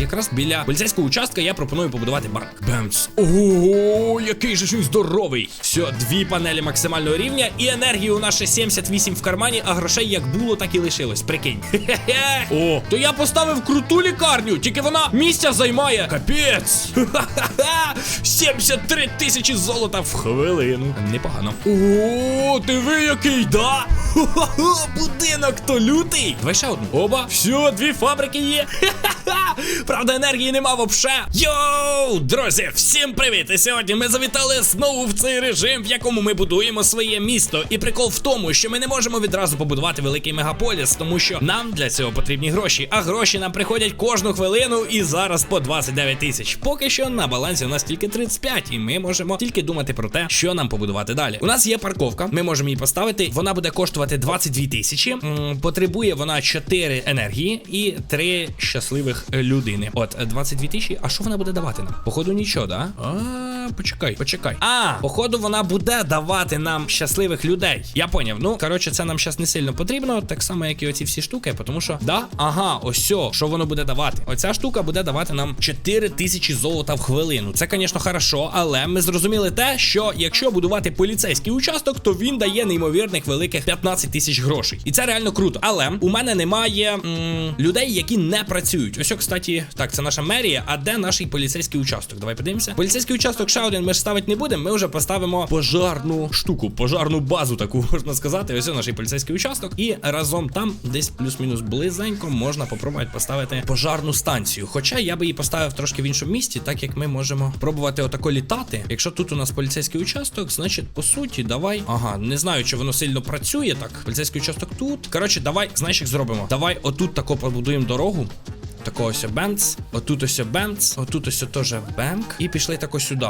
якраз біля поліцейського участка я пропоную побудувати банк. Бемц. Ого, який же він здоровий. Все, дві панелі максимального рівня, і енергії у нас ще 78 в кармані, а грошей як було, так і лишилось. Прикинь. Хе-хе. О, то я поставив круту лікарню, тільки вона місця займає. Капець. Ха-ха-ха. 73 тисячі золота в хвилину. Непогано. О, диви який, да? Будинок то лютий. Давай ще одну. Оба. Все, дві фабрики є. Ха-ха-ха. Правда, енергії нема вообще. Йоу, друзі, всім привіт! І сьогодні ми завітали знову в цей режим, в якому ми будуємо своє місто. І прикол в тому, що ми не можемо відразу побудувати великий мегаполіс, тому що нам для цього потрібні гроші. А гроші нам приходять кожну хвилину і зараз по 29 тисяч. Поки що на балансі у нас тільки 35, і ми можемо тільки думати про те, що нам побудувати далі. У нас є парковка, ми можемо її поставити. Вона буде коштувати 22 тисячі. Потребує вона 4 енергії і 3 щасливих людини. От е, 22 тисячі. А що вона буде давати нам? Походу, нічого, да? А, почекай, почекай. А, походу, вона буде давати нам щасливих людей. Я поняв. Ну, коротше, це нам зараз не сильно потрібно, так само, як і оці всі штуки, тому що, да, ага, ось що воно буде давати. Оця штука буде давати нам 4 тисячі золота в хвилину. Це, звісно, хорошо, але ми зрозуміли те, що якщо будувати поліцейський участок, то він дає неймовірних великих 15 тисяч грошей. І це реально круто. Але у мене немає м, людей, які не працюють. Ось, кстати, так, це наша мерія. А де наш поліцейський участок? Давай подивимося. Поліцейський участок ще один ми ж ставити не будемо. Ми вже поставимо пожарну штуку, пожарну базу, таку можна сказати. Ось наш поліцейський участок. І разом там, десь плюс-мінус близенько, можна попробувати поставити пожарну станцію. Хоча я би її поставив трошки в іншому місці, так як ми можемо пробувати отако літати. Якщо тут у нас поліцейський участок, значить, по суті, давай. Ага, не знаю, чи воно сильно працює так. Поліцейський участок тут. Коротше, давай, знаєш, як зробимо? Давай отут тако побудуємо дорогу. Такого ось бенц, отут ось бенц, отут ось теж бенк. І пішли тако сюди.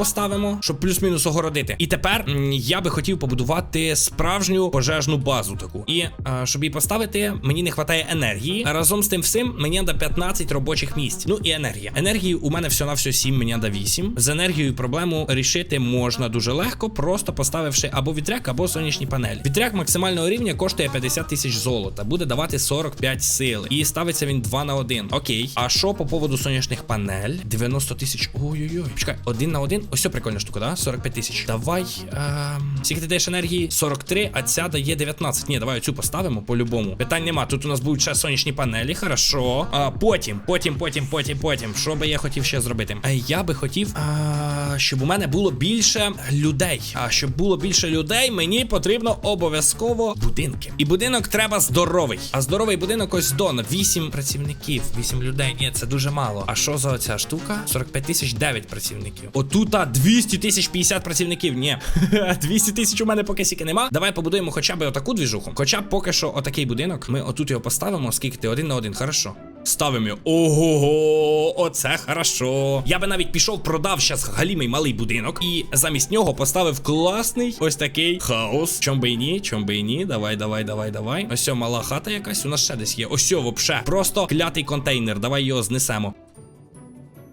Поставимо, щоб плюс-мінус огородити. І тепер я би хотів побудувати справжню пожежну базу таку. І е, щоб її поставити, мені не вистачає енергії. Разом з тим всім мені треба 15 робочих місць. Ну і енергія. Енергії у мене все на все 7, мені треба 8. З енергією проблему рішити можна дуже легко, просто поставивши або вітряк, або сонячні панелі. Вітряк максимального рівня коштує 50 тисяч золота, буде давати 45 сили. І ставиться він 2 на 1. Окей. А що по поводу сонячних панель? 90 тисяч. Ой-ой-ой. Чекай, 1 на 1. Ось це прикольна штука, да? 45 тисяч. Давай. Ем... Скільки ти даєш енергії? 43, а ця дає 19. Ні, давай оцю поставимо по-любому. Питань нема. Тут у нас будуть ще сонячні панелі, хорошо. А потім, потім, потім, потім, потім. Що би я хотів ще зробити? А я би хотів, а, щоб у мене було більше людей. А щоб було більше людей, мені потрібно обов'язково будинки. І будинок треба здоровий. А здоровий будинок ось до 8 працівників, 8 людей. Ні, це дуже мало. А що за оця штука? 45 тисяч 9 працівників. Отута 200 тисяч 50 працівників. Ні. 200 тисяч у мене поки сіки нема. Давай побудуємо хоча б отаку двіжуху. Хоча б поки що отакий будинок. Ми отут його поставимо. Скільки ти? Один на один, хорошо. Ставимо його. Ого, оце хорошо. Я би навіть пішов, продав щас галімий малий будинок і замість нього поставив класний ось такий хаос. Чом би і ні, чом би і ні. Давай, давай, давай, давай. Ось мала хата якась. У нас ще десь є. Ось вообще. Просто клятий контейнер. Давай його знесемо.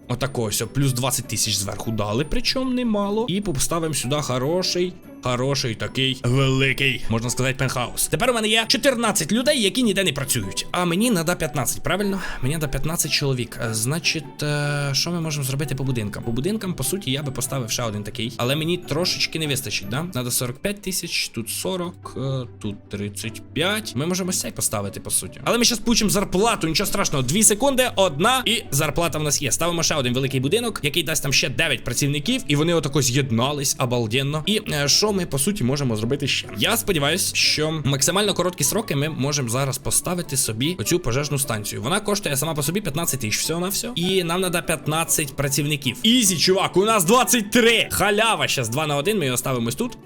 Отако ось, плюс 20 тисяч зверху дали, причому немало. І поставимо сюди хороший. Хороший такий великий, можна сказати, пентхаус. Тепер у мене є 14 людей, які ніде не працюють. А мені треба 15, правильно? Мені треба 15 чоловік. Е, Значить, е, що ми можемо зробити по будинкам? По будинкам, по суті, я би поставив ще один такий. Але мені трошечки не вистачить, да? Треба 45 тисяч, тут 40, е, тут 35. Ми можемо ось цей поставити, по суті. Але ми зараз получимо зарплату, нічого страшного. 2 секунди, одна, і зарплата в нас є. Ставимо ще один великий будинок, який дасть там ще 9 працівників, і вони отако з'єднались обалденно. І е, що ми по суті можемо зробити ще? Я сподіваюся, що максимально короткі сроки ми можемо зараз поставити собі оцю пожежну станцію. Вона коштує сама по собі 15 тисяч всього на все. І нам треба 15 працівників. Ізі, чувак, у нас 23! Халява! Зараз 2 на 1, ми його ставимось тут.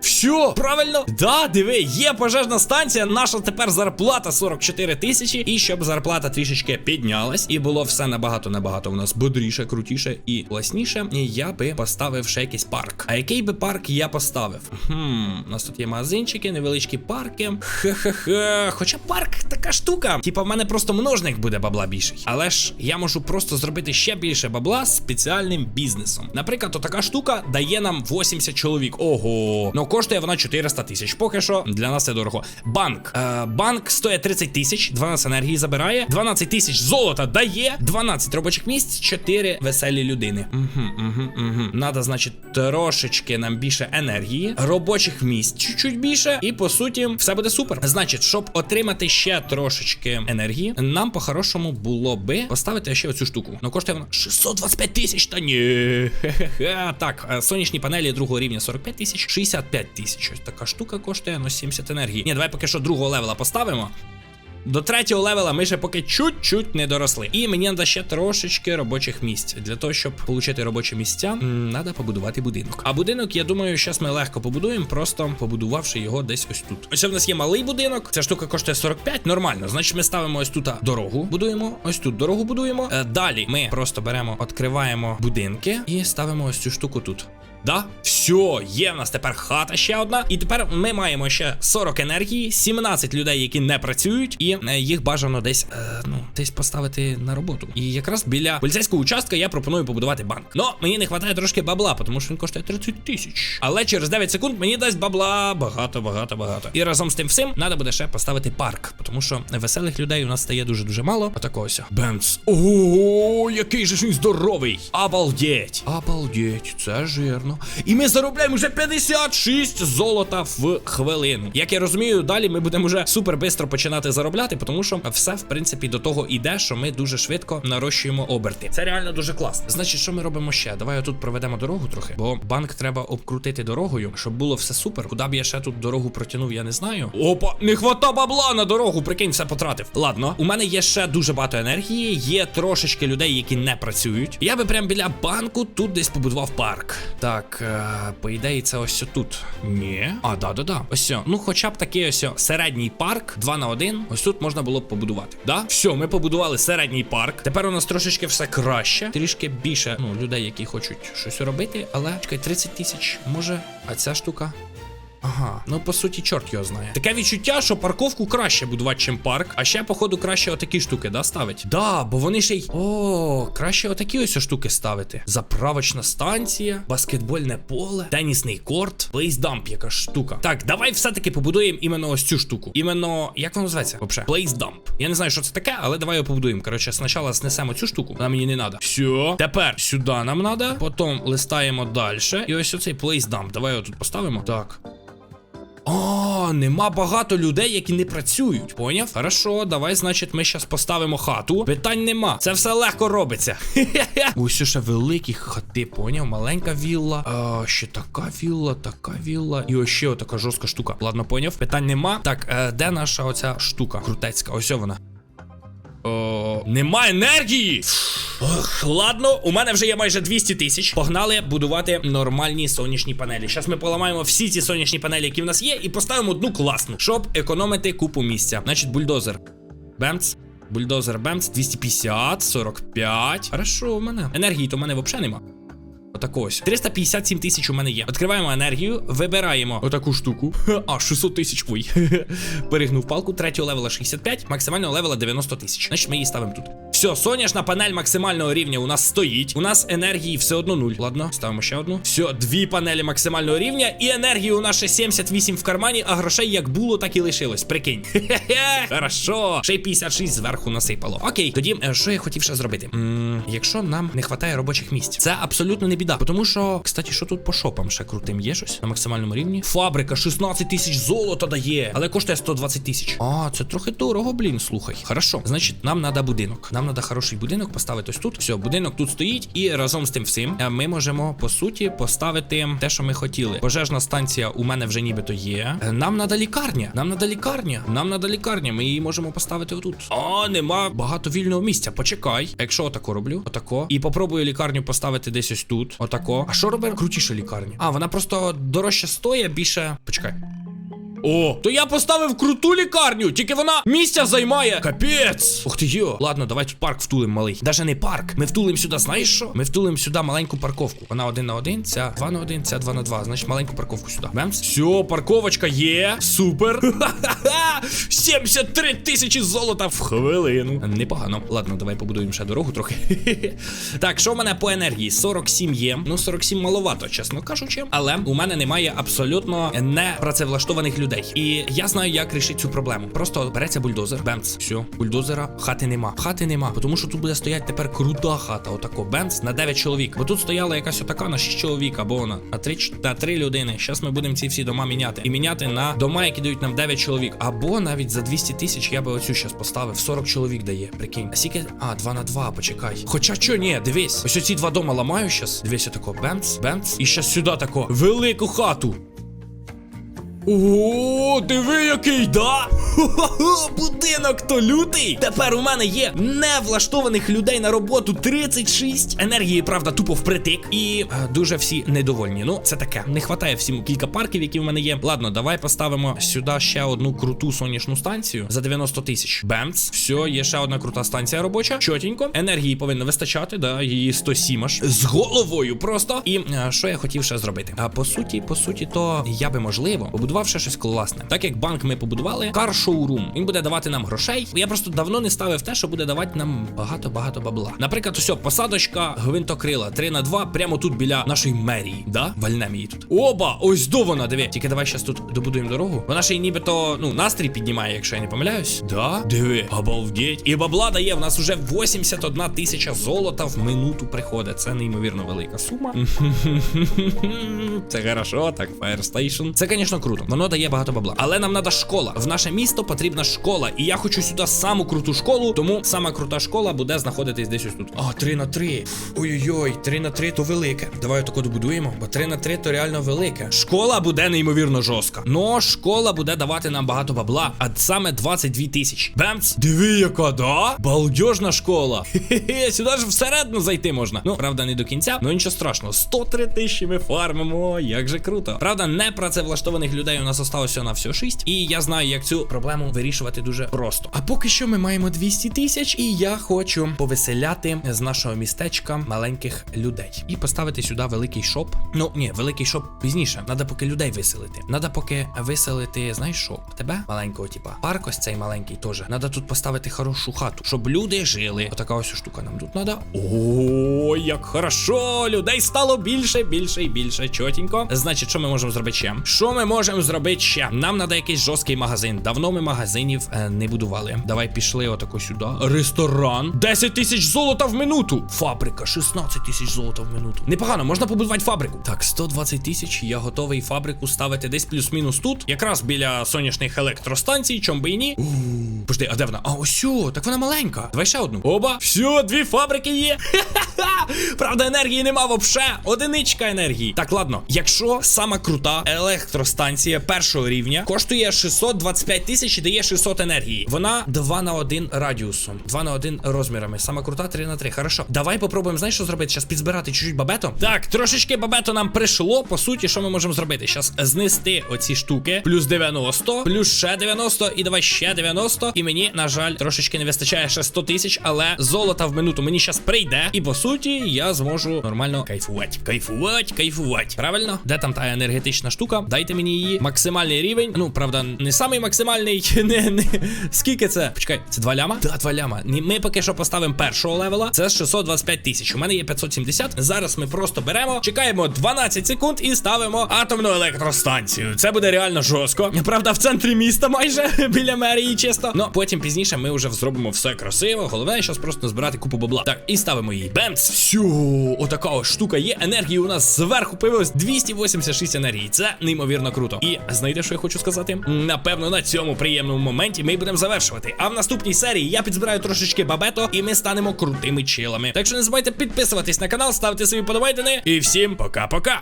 Все, правильно? Да, диви, є пожежна станція. Наша тепер зарплата 44 тисячі. І щоб зарплата трішечки піднялась, і було все набагато набагато у нас бодріше, крутіше і класніше. Я би поставив ще якийсь парк. А який би парк я поставив? Хм, у нас тут є магазинчики, невеличкі парки. Хе-хе-хе. Хоча парк така штука. Типа, в мене просто множник буде бабла більший. Але ж я можу просто зробити ще більше бабла з спеціальним бізнесом. Наприклад, отака штука дає нам 80 чоловік. Ого, ну коштує вона 400 тисяч. Поки що для нас це дорого. Банк. Е, банк стоїть 30 тисяч, 12 енергії забирає, 12 тисяч золота дає, 12 робочих місць, 4 веселі людини. Угу, угу, угу. Надо, значить, трошечки нам більше енергії, робочих місць чуть-чуть більше, і по суті, все буде супер. Значить, щоб отримати ще трошечки енергії, нам по-хорошому було би поставити ще оцю штуку. Ну коштує вона 625 тисяч, та ні. Хе-хе-хе. Так, е, сонячні панелі другого рівня 45 тисяч, 65 тисяч. Ось така штука коштує ну 70 енергії. Ні, давай поки що другого левела поставимо. До третього левела ми ще поки чуть-чуть не доросли. І мені треба ще трошечки робочих місць. Для того, щоб отримати робочі місця, треба побудувати будинок. А будинок, я думаю, зараз ми легко побудуємо, просто побудувавши його десь ось тут. Ось в нас є малий будинок. Ця штука коштує 45, нормально. Значить, ми ставимо ось тут дорогу, будуємо, ось тут дорогу будуємо. Е, далі ми просто беремо, відкриваємо будинки і ставимо ось цю штуку тут. Да, все, є в нас тепер хата ще одна. І тепер ми маємо ще 40 енергії, 17 людей, які не працюють, і е, їх бажано десь е, ну десь поставити на роботу. І якраз біля поліцейського участка я пропоную побудувати банк. Ну мені не вистачає трошки бабла, тому що він коштує 30 тисяч. Але через 9 секунд мені дасть бабла багато, багато, багато. І разом з тим всім треба буде ще поставити парк, тому що веселих людей у нас стає дуже дуже мало. Отакого ось. Бемц. Ого, який же він здоровий! Обалдеть! Обалдеть, це жирно. І ми заробляємо вже 56 золота в хвилину. Як я розумію, далі ми будемо вже супер бистро починати заробляти, тому що все, в принципі, до того іде, що ми дуже швидко нарощуємо оберти. Це реально дуже класно. Значить, що ми робимо ще? Давай отут проведемо дорогу трохи, бо банк треба обкрутити дорогою, щоб було все супер. Куди б я ще тут дорогу протягнув, я не знаю. Опа, не хвата бабла на дорогу, прикинь, все потратив. Ладно, у мене є ще дуже багато енергії, є трошечки людей, які не працюють. Я би прям біля банку тут десь побудував парк. Так, е, по ідеї, це ось тут. Ні. А, да, да, да. Ось. Ну, хоча б такий ось середній парк, 2 на 1. Ось тут можна було б побудувати. Да? Все, ми побудували середній парк. Тепер у нас трошечки все краще. Трішки більше ну, людей, які хочуть щось робити, але чекай, 30 тисяч. Може, а ця штука. Ага, ну по суті, чорт його знає. Таке відчуття, що парковку краще будувати, чим парк. А ще, походу, краще отакі штуки, да, ставить? Да, бо вони ще й. О, краще отакі ось штуки ставити. Заправочна станція, баскетбольне поле, тенісний корт, плейсдамп, яка штука. Так, давай все-таки побудуємо іменно ось цю штуку. Іменно, як воно називається? Вообще, плейсдамп. Я не знаю, що це таке, але давай його побудуємо. Коротше, спочатку снесемо цю штуку, вона мені не треба. Все, тепер сюди нам треба. Потім листаємо далі. І ось оцей плейсдамп. Давай його тут поставимо. Так. О, нема багато людей, які не працюють. Поняв? Хорошо, давай, значить, ми зараз поставимо хату. Питань нема. Це все легко робиться. Ось ще великі хати, поняв? Маленька вілла. А, ще така вілла, така вілла. І ось ще отака жорстка штука. Ладно, поняв? Питань нема. Так, е, де наша оця штука? Крутецька. Ось вона. О, нема енергії. Ох, ладно, у мене вже є майже 200 тисяч. Погнали будувати нормальні сонячні панелі. Зараз ми поламаємо всі ці сонячні панелі, які в нас є, і поставимо одну класну, щоб економити купу місця. Значить, бульдозер. Бемц. Бульдозер Бемц 250, 45. Хорошо, у мене. Енергії то в мене взагалі нема. Отако ось. 357 тисяч у мене є. Відкриваємо енергію, вибираємо отаку штуку. А, 600 тисяч. Ой. Перегнув палку. Третього левела 65, максимального левела 90 тисяч. Значить, ми її ставимо тут. Все, сонячна панель максимального рівня у нас стоїть. У нас енергії все одно нуль. Ладно, ставимо ще одну. Все, дві панелі максимального рівня. І енергії у нас ще 78 в кармані, а грошей як було, так і лишилось. Прикинь. Хе-хе. Хорошо. Ще й 56 зверху насипало. Окей, тоді е, що я хотів ще зробити? м якщо нам не вистачає робочих місць, це абсолютно не біда. Тому що, кстати, що тут по шопам ще крутим є щось на максимальному рівні? Фабрика 16 тисяч золота дає, але коштує 120 тисяч. А, це трохи дорого, блін. Слухай. Хорошо, значить, нам треба будинок. Нам треба хороший будинок поставити ось тут. Все, будинок тут стоїть, і разом з тим всім е, ми можемо по суті поставити те, що ми хотіли. Пожежна станція у мене вже нібито є. Е, Нам треба лікарня. Нам треба лікарня. Нам треба лікарня. Ми її можемо поставити отут. А, нема багато вільного місця. Почекай. Якщо отако роблю, отако. І попробую лікарню поставити десь ось тут. Отако. А що робить крутіша лікарня? А, вона просто дорожче стоїть, більше. Почекай. О, то я поставив круту лікарню, тільки вона місця займає. Капець. Ух ти йо. Ладно, давай тут парк втулим малий. Даже не парк. Ми втулим сюди, знаєш що? Ми втулим сюди маленьку парковку. Вона один на один, ця два на один, ця два на два. Значить, маленьку парковку сюди. Бемс. Все, парковочка є. Супер. Ха-ха-ха. 73 тисячі золота в хвилину. Непогано. Ладно, давай побудуємо ще дорогу трохи. так, що в мене по енергії? 47 є. Ну, 47 маловато, чесно кажучи. Але у мене немає абсолютно не працевлаштованих людей. І я знаю, як рішити цю проблему. Просто береться бульдозер, бемц. Все, бульдозера, хати нема. Хати нема, тому що тут буде стояти тепер крута хата. Отако бемц на 9 чоловік. Бо тут стояла якась отака на 6 чоловік, або на, на 3, на 3 людини. Зараз ми будемо ці всі дома міняти. І міняти на дома, які дають нам 9 чоловік. Або навіть за 200 тисяч я би оцю зараз поставив. 40 чоловік дає. Прикинь. А скільки? А, 2 на 2, почекай. Хоча що, ні, дивись. Ось оці два дома ламаю зараз. Дивись, отако. Бемц, бемц. І зараз сюди тако. Велику хату. О, диви який, да? Хо-хо-хо, будинок то лютий. Тепер у мене є невлаштованих людей на роботу 36. Енергії, правда, тупо впритик. І е, дуже всі недовольні. Ну, це таке. Не хватає всім кілька парків, які в мене є. Ладно, давай поставимо сюди ще одну круту сонячну станцію за 90 тисяч. Бемц. Все, є ще одна крута станція робоча. Чотенько. Енергії повинно вистачати, да, її 107 аж. З головою просто. І е, що я хотів ще зробити? А по суті, по суті, то я би можливо побудував ще щось класне. Так як банк ми побудували, кар-шоурум. Він буде давати нам грошей. Я просто давно не ставив те, що буде давати нам багато-багато бабла. Наприклад, ось посадочка гвинтокрила 3 на 2 прямо тут біля нашої мерії. Да? Вальнем її тут. Оба! Ось до вона, диви. Тільки давай зараз тут добудуємо дорогу. Вона ще й нібито ну настрій піднімає, якщо я не помиляюсь. Да? Диви, обалдеть. І бабла дає. В нас уже 81 тисяча золота в минуту приходить. Це неймовірно велика сума. Це хорошо, так, Fire Station. Це, звісно, круто. Воно дає багато бабла. Але нам треба школа. В наше місто потрібна школа. І я хочу сюди саму круту школу. Тому сама крута школа буде знаходитись десь ось тут. А, 3 на 3. Ой-ой-ой, 3 на 3 то велике. Давай тако добудуємо, бо 3 на 3 то реально велике. Школа буде неймовірно жорстка. Но школа буде давати нам багато бабла, а саме 22 тисячі. Бемц, диви, яка, да? Балдежна школа. Хе-хе, сюди ж всередину зайти можна. Ну, правда, не до кінця, ну нічого страшного. 103 тисячі ми фармимо. Як же круто. Правда, не працевлаштованих людей у нас осталося на всього 6. І я знаю, як цю проблему вирішувати дуже просто. А поки що ми маємо 200 тисяч, і я хочу повеселяти з нашого містечка маленьких людей і поставити сюди великий шоп. Ну ні, великий шоп пізніше. Надо поки людей виселити. Надо поки виселити, знаєш що? Тебе маленького, типа. Парк ось цей маленький теж. Надо тут поставити хорошу хату, щоб люди жили. Отака ось штука нам тут надо. О, як хорошо! Людей стало більше, більше і більше. Чотенько. Значить, що ми можемо зробити ще? Що ми можемо зробити ще? Нам треба якийсь жорсткий магазин. Давно ми магазинів е, не будували. Давай пішли отако сюди. Ресторан. 10 тисяч золота в минуту. Фабрика, 16 тисяч золота в минуту. Непогано, можна побудувати фабрику. Так, 120 тисяч. Я готовий фабрику ставити десь плюс-мінус тут. Якраз біля сонячних електростанцій, чом би і ні. Пожди, а де вона? А ось, так вона маленька. Давай ще одну. Оба. Все, дві фабрики є. Ха-ха-ха. Правда, енергії нема вообще. Одиничка енергії. Так, ладно. Якщо сама крута електростанція першого рівня коштує 625 тисяч і дає 600 енергії. Вона 2 на 1 радіусом, 2 на 1 розмірами. Сама крута 3 на 3. Хорошо. Давай попробуємо, знаєш, що зробити? Зараз підзбирати чуть-чуть бабето. Так, трошечки бабето нам прийшло. По суті, що ми можемо зробити? Зараз знести оці штуки. Плюс 90, плюс ще 90, і давай ще 90. І мені, на жаль, трошечки не вистачає ще 100 тисяч, але золота в минуту мені зараз прийде. І по суті, я зможу нормально кайфувати. Кайфувати, кайфувати. Правильно? Де там та енергетична штука? Дайте мені її. Максимальний рівень. Ну, правда, не самий максимальний. Не, не. Скільки це? Почекай, це 2 ляма? Так, 2 ляма. Ми поки що поставимо першого левела. Це 625 тисяч. У мене є 570. Зараз ми просто беремо, чекаємо 12 секунд і ставимо атомну електростанцію. Це буде реально жорстко. Правда, в центрі міста майже біля мерії, чисто. Ну, потім пізніше ми вже зробимо все красиво. Головне, зараз просто збирати купу бабла. Так, і ставимо її. Бемц! Всю, отака штука є. Енергії у нас зверху появилось 286 енергії. Це неймовірно круто. І знаєте, що я хочу сказати? Напевно, на цьому приємному моменті ми будемо завершувати. А в наступній серії я підзбираю трошечки бабето, і ми станемо крутими чилами. Так що не забувайте підписуватись на канал, ставити свої подобайдени. І всім пока-пока.